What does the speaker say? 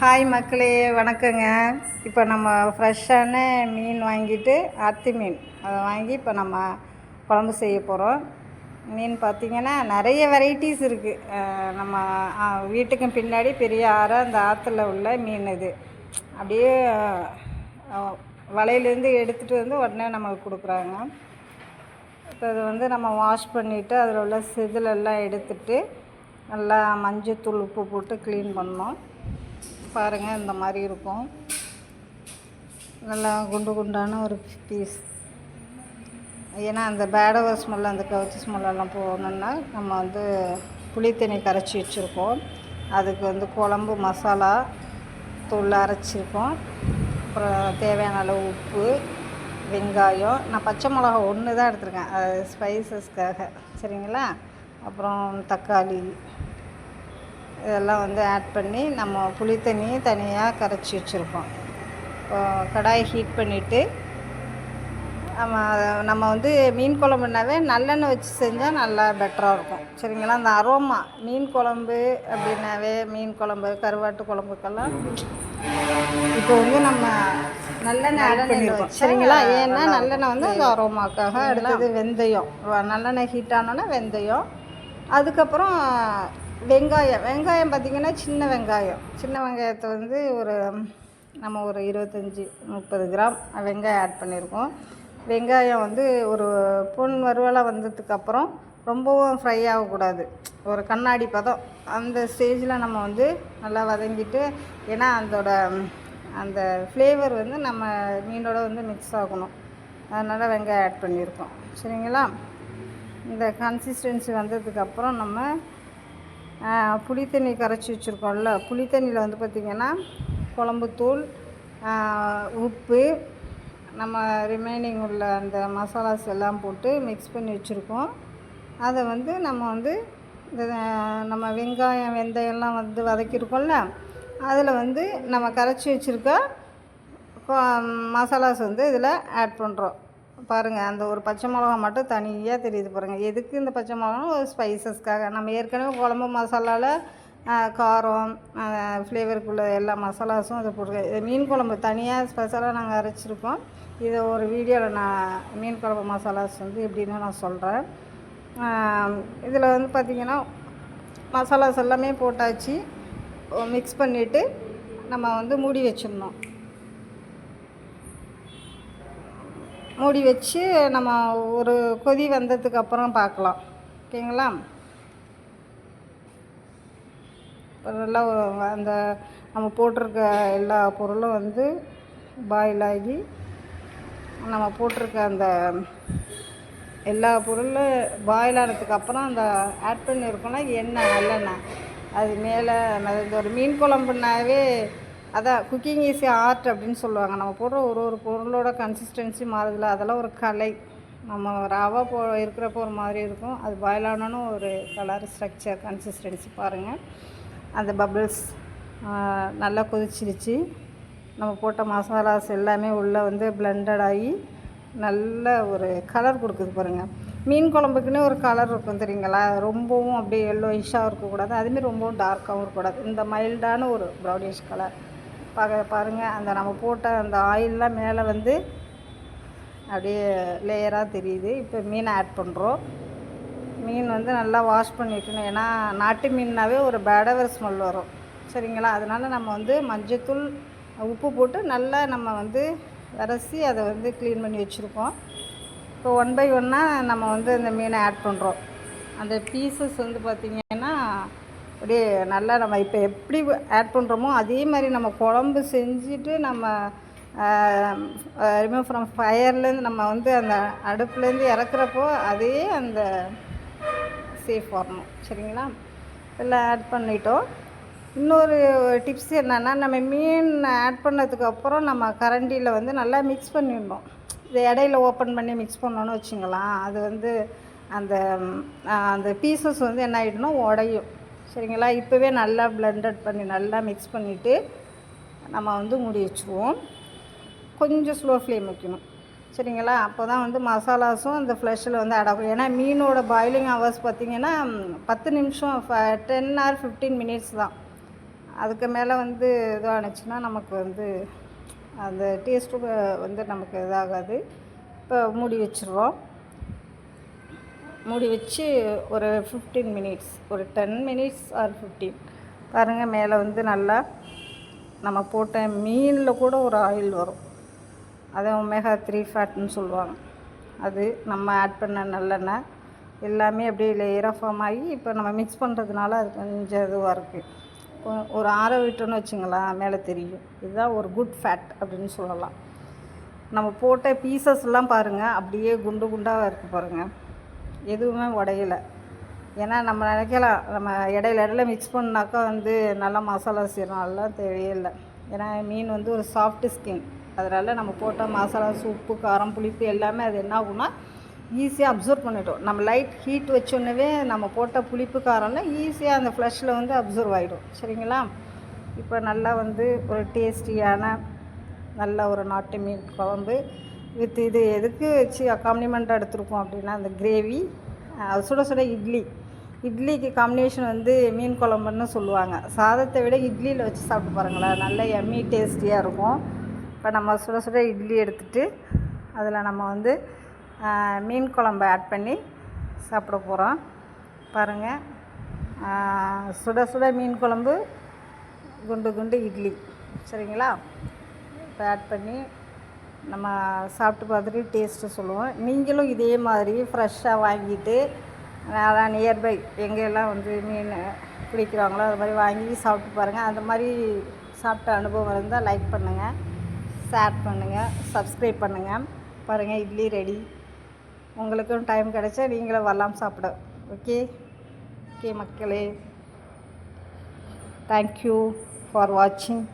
Hi மக்களே. வணக்கங்க. இப்போ நம்ம ஃப்ரெஷ்ஷான மீன் வாங்கிட்டு அத்தி மீன். அதை வாங்கி இப்போ நம்ம குழம்பு செய்ய போகிறோம் மீன் பார்த்திங்கன்னா நிறைய வெரைட்டிஸ் இருக்குது நம்ம வீட்டுக்கும் பின்னாடி பெரிய ஆறு அந்த ஆற்றுல உள்ள மீன் இது. அப்படியே வலையிலேருந்து எடுத்துகிட்டு வந்து உடனே நமக்கு கொடுக்குறாங்க. இப்போ அதை வந்து நம்ம வாஷ் பண்ணிவிட்டு அதில் உள்ள செதிலெல்லாம் எடுத்துட்டு நல்லா மஞ்சத்தூள் உப்பு போட்டு க்ளீன் பண்ணோம். பாருங்கள் இந்த மாதிரி இருக்கும். நல்லா குண்டு குண்டான ஒரு பீஸ் ஏன்னா அந்த பேடவர் ஸ்மெல் அந்த கவுச்சி ஸ்மெல்லாம் போகணுன்னா நம்ம வந்து புளித்தண்ணி கரைச்சி வச்சுருக்கோம். அதுக்கு வந்து குழம்பு மசாலா தூள் அரைச்சிருக்கோம். அப்புறம் தேவையான அளவு உப்பு வெங்காயம். நான் பச்சை மிளகா ஒன்று தான் எடுத்திருக்கேன். அது ஸ்பைசஸ்க்காக சரிங்களா? அப்புறம் தக்காளி இதெல்லாம் வந்து ஆட் பண்ணி நம்ம புளி தண்ணியை தனியாக கரைச்சி வச்சுருக்கோம். இப்போ கடாய் ஹீட் பண்ணிவிட்டு நம்ம நம்ம வந்து மீன் குழம்புனாவே நல்லெண்ணெய் வச்சு செஞ்சால் நல்லா பெட்டராக இருக்கும். சரிங்களா? அந்த அரோமா மீன் குழம்பு அப்படின்னாவே மீன் குழம்பு கருவாட்டு குழம்புக்கெல்லாம் இப்போ வந்து நம்ம நல்லெண்ணெய் ஆட் பண்ணியிருக்கோம் சரிங்களா? ஏன்னா நல்லெண்ணெய் வந்து அரோமாக்காக அடுத்தது வெந்தயம். நல்லெண்ணெய் ஹீட் ஆனோன்னா வெந்தயம். அதுக்கப்புறம் வெங்காயம். வெங்காயம் பார்த்திங்கன்னா சின்ன வெங்காயம். சின்ன வெங்காயத்தை வந்து ஒரு நம்ம ஒரு இருபத்தஞ்சி முப்பது கிராம் வெங்காயம் ஆட் பண்ணியிருக்கோம். வெங்காயம் வந்து ஒரு பொன் வறுவலாக வந்ததுக்கப்புறம் ரொம்பவும் ஃப்ரை ஆகக்கூடாது. ஒரு கண்ணாடி பதம். அந்த ஸ்டேஜில் நம்ம வந்து நல்லா வதங்கிட்டு ஏன்னா அதோட அந்த ஃப்ளேவர் வந்து நம்ம மீனோட வந்து மிக்ஸ் ஆகணும். அதனால் வெங்காயம் ஆட் பண்ணியிருக்கோம். சரிங்களா? இந்த கன்சிஸ்டன்சி வந்ததுக்கப்புறம் நம்ம புளி தண்ணி கரைச்சி வச்சுருக்கோம்ல புளி தண்ணியில் வந்து பார்த்திங்கன்னா குழம்புத்தூள் உப்பு நம்ம ரிமைனிங் உள்ள அந்த மசாலாஸ் எல்லாம் போட்டு மிக்ஸ் பண்ணி வச்சுருக்கோம். அதை வந்து நம்ம வந்து இந்த நம்ம வெங்காயம் வெந்தயம்லாம் வந்து வதக்கியிருக்கோம்ல அதில் வந்து நம்ம கரைச்சி வச்சுருக்க மசாலாஸ் வந்து இதில் ஆட் பண்ணுறோம் பாருங்கள் அந்த ஒரு பச்சை மிளகா மட்டும் தனியாக தெரியுது பாருங்கள் எதுக்கு இந்த பச்சை மிளகா ஒரு ஸ்பைசஸ்க்காக நம்ம ஏற்கனவே குழம்பு மசாலாவில் காரம் ஃப்ளேவருக்குள்ள எல்லா மசாலாஸும் அதை போட்டுருக்கு இது மீன் குழம்பு தனியாக ஸ்பெஷலாக நாங்கள் அரைச்சிருக்கோம். இதை ஒரு வீடியோவில் நான் மீன் குழம்பு மசாலாஸ் வந்து எப்படின்னு நான் சொல்கிறேன் இதில் வந்து பார்த்திங்கன்னா மசாலாஸ் எல்லாமே போட்டாச்சு. மிக்ஸ் பண்ணிவிட்டு நம்ம வந்து மூடி வச்சிடணும். மூடி வச்சு நம்ம ஒரு கொதி வந்ததுக்கு அப்புறம் பார்க்கலாம். ஓகேங்களா? நல்லா அந்த நம்ம போட்டிருக்க எல்லா பொருளும் வந்து பாயில் ஆகி நம்ம போட்டிருக்க அந்த எல்லா பொருளும் பாயில் ஆனதுக்கு அப்புறம் அந்த ஆட் பண்ணியிருக்கோம்னா எண்ணெய் நல்லெண்ணெய். அது மேலே இந்த ஒரு மீன் குழம்புனாவே அதான் குக்கிங் இஸ் ஆர்ட் அப்படின்னு சொல்லுவாங்க. நம்ம போடுற ஒரு ஒரு பொருளோட கன்சிஸ்டன்சி மாறுதில்ல அதெல்லாம் ஒரு கலை. நம்ம ரவா போ இருக்கிறப்போ ஒரு மாதிரி இருக்கும். அது பாயில் ஆனோன்னு ஒரு கலர் ஸ்ட்ரக்சர் கன்சிஸ்டன்சி பாருங்கள் அந்த பபிள்ஸ் நல்லா கொதிச்சிருச்சு. நம்ம போட்ட மசாலாஸ் எல்லாமே உள்ளே வந்து பிளெண்டட் ஆகி நல்ல ஒரு கலர் கொடுக்குது பாருங்கள் மீன் குழம்புக்குன்னு ஒரு கலர் இருக்கும் தெரியுங்களா? ரொம்பவும் அப்படியே எல்லோயிஷாக இருக்கக்கூடாது. அதுமாரி ரொம்பவும் டார்க்காகவும் இருக்கக்கூடாது. இந்த மைல்டான ஒரு ப்ரௌனிஷ் கலர் பக பாருங்கள் அந்த நம்ம போட்ட அந்த ஆயிலெலாம் மேலே வந்து அப்படியே லேயராக தெரியுது. இப்போ மீனை ஆட் பண்ணுறோம் மீன் வந்து நல்லா வாஷ் பண்ணி ஏன்னா நாட்டு மீன்னாவே ஒரு பேடவர் ஸ்மெல் வரும். சரிங்களா? அதனால் நம்ம வந்து மஞ்சத்தூள் உப்பு போட்டு நல்லா நம்ம வந்து வரசி அதை வந்து க்ளீன் பண்ணி வச்சுருக்கோம். இப்போ ஒன் பை ஒன்னாக நம்ம வந்து அந்த மீனை ஆட் பண்ணுறோம் அந்த பீசஸ் வந்து பார்த்திங்கன்னா அப்படியே நல்லா நம்ம இப்போ எப்படி ஆட் பண்ணுறோமோ அதே மாதிரி நம்ம குழம்பு செஞ்சுட்டு நம்ம ரிமூவ் ஃப்ரம் ஃபயர்லேருந்து நம்ம வந்து அந்த அடுப்புலேருந்து இறக்குறப்போ அதே அந்த சேஃப் வரணும். சரிங்களா? எல்லாம் ஆட் பண்ணிட்டோம். இன்னொரு டிப்ஸ் என்னென்னா நம்ம மீன் ஆட் பண்ணதுக்கு அப்புறம் நம்ம கரண்டியில் வந்து நல்லா மிக்ஸ் பண்ணிடணும். இது இடையில ஓப்பன் பண்ணி மிக்ஸ் பண்ணோன்னு வச்சுங்களா அது வந்து அந்த அந்த பீசஸ் வந்து என்ன ஆகிடணும் உடையும். சரிங்களா? இப்போவே நல்லா பிளெண்டட் பண்ணி நல்லா மிக்ஸ் பண்ணிவிட்டு நம்ம வந்து மூடி வச்சுருவோம். கொஞ்சம் ஸ்லோ ஃப்ளேம் வைக்கணும். சரிங்களா? அப்போ தான் வந்து மசாலாஸும் அந்த ஃப்ளஷில் வந்து add ஏன்னா மீனோட பாயிலிங் ஹவர்ஸ் பார்த்திங்கன்னா பத்து நிமிஷம் டென் ஆர் ஃபிஃப்டீன் மினிட்ஸ் தான். அதுக்கு மேலே வந்து இதானுச்சுன்னா நமக்கு வந்து அந்த டேஸ்ட்டு வந்து நமக்கு இதாகாது. இப்போ மூடி வச்சுருவோம். மூடி வச்சு ஒரு ஃபிஃப்டீன் மினிட்ஸ் ஒரு டென் மினிட்ஸ் ஆர் ஃபிஃப்டீன் பாருங்கள் மேலே வந்து நல்லா நம்ம போட்ட மீனில் கூட ஒரு ஆயில் வரும். அது ஒமேகா த்ரீ ஃபேட்னு சொல்லுவாங்க. அது நம்ம ஆட் பண்ண நல்லெண்ணெய் எல்லாமே அப்படியே லேயராக ஃபார்ம் ஆகி இப்போ நம்ம மிக்ஸ் பண்ணுறதுனால அது கொஞ்சம் இதுவாக இருக்குது ஒரு ஆற விட்டோன்னு வச்சுங்களேன் மேலே தெரியும். இதுதான் ஒரு குட் ஃபேட் அப்படின்னு சொல்லலாம். நம்ம போட்ட பீசஸ்லாம் பாருங்கள் அப்படியே குண்டு குண்டாக இருக்குது பாருங்கள் எதுவுமே உடையலை. ஏன்னா நம்ம நினைக்கலாம் நம்ம இடையில இடையில மிக்ஸ் பண்ணாக்கா வந்து நல்லா மசாலா செய்யணும் அதெல்லாம் தேவையில்லை ஏன்னா மீன் வந்து ஒரு சாஃப்ட் ஸ்கின் அதனால் நம்ம போட்ட மசாலா உப்பு காரம் புளிப்பு எல்லாமே அது என்ன ஆகும்னா ஈஸியாக அப்சர்வ் பண்ணிட்டோம் நம்ம லைட் ஹீட் வச்சோன்னே நம்ம போட்ட புளிப்பு காரம்லாம் ஈஸியாக அந்த ஃப்ளஷில் வந்து அப்சர்வ் ஆகிடும் சரிங்களா? இப்போ நல்லா வந்து ஒரு டேஸ்டியான நல்ல ஒரு நாட்டு மீன் குழம்பு. வித் இது எதுக்கு வச்சு அக்காம்ப்ளிமெண்ட்டாக எடுத்துருக்கோம் அப்படின்னா அந்த கிரேவி சுட சுட இட்லி. இட்லிக்கு காம்பினேஷன் வந்து மீன் குழம்புன்னு சொல்லுவாங்க. சாதத்தை விட இட்லியில் வச்சு சாப்பிட்டு பாருங்களேன். நல்ல எம்மி டேஸ்டியாக இருக்கும். இப்போ நம்ம சுட சுட இட்லி எடுத்துகிட்டு அதில் நம்ம வந்து மீன் குழம்பை ஆட் பண்ணி சாப்பிட போகிறோம் பாருங்கள் சுட சுட மீன் குழம்பு குண்டு குண்டு இட்லி. சரிங்களா? இப்போ ஆட் பண்ணி நம்ம சாப்பிட்டு பார்த்துட்டு டேஸ்ட்டு சொல்லுவோம். நீங்களும் இதே மாதிரி ஃப்ரெஷ்ஷாக வாங்கிட்டு அதான் நியர்பை எங்கெல்லாம் வந்து மீன் பிடிக்கிறாங்களோ அது மாதிரி வாங்கி சாப்பிட்டு பாருங்கள் அந்த மாதிரி சாப்பிட்ட அனுபவம் இருந்தால் லைக் பண்ணுங்கள் ஷேர் பண்ணுங்கள் சப்ஸ்கிரைப் பண்ணுங்கள் பாருங்கள் இட்லி ரெடி உங்களுக்கும் டைம் கிடைச்சா நீங்களும் வரலாம் சாப்பிட. ஓகே ஓகே மக்களே. தேங்க்யூ ஃபார் வாட்சிங்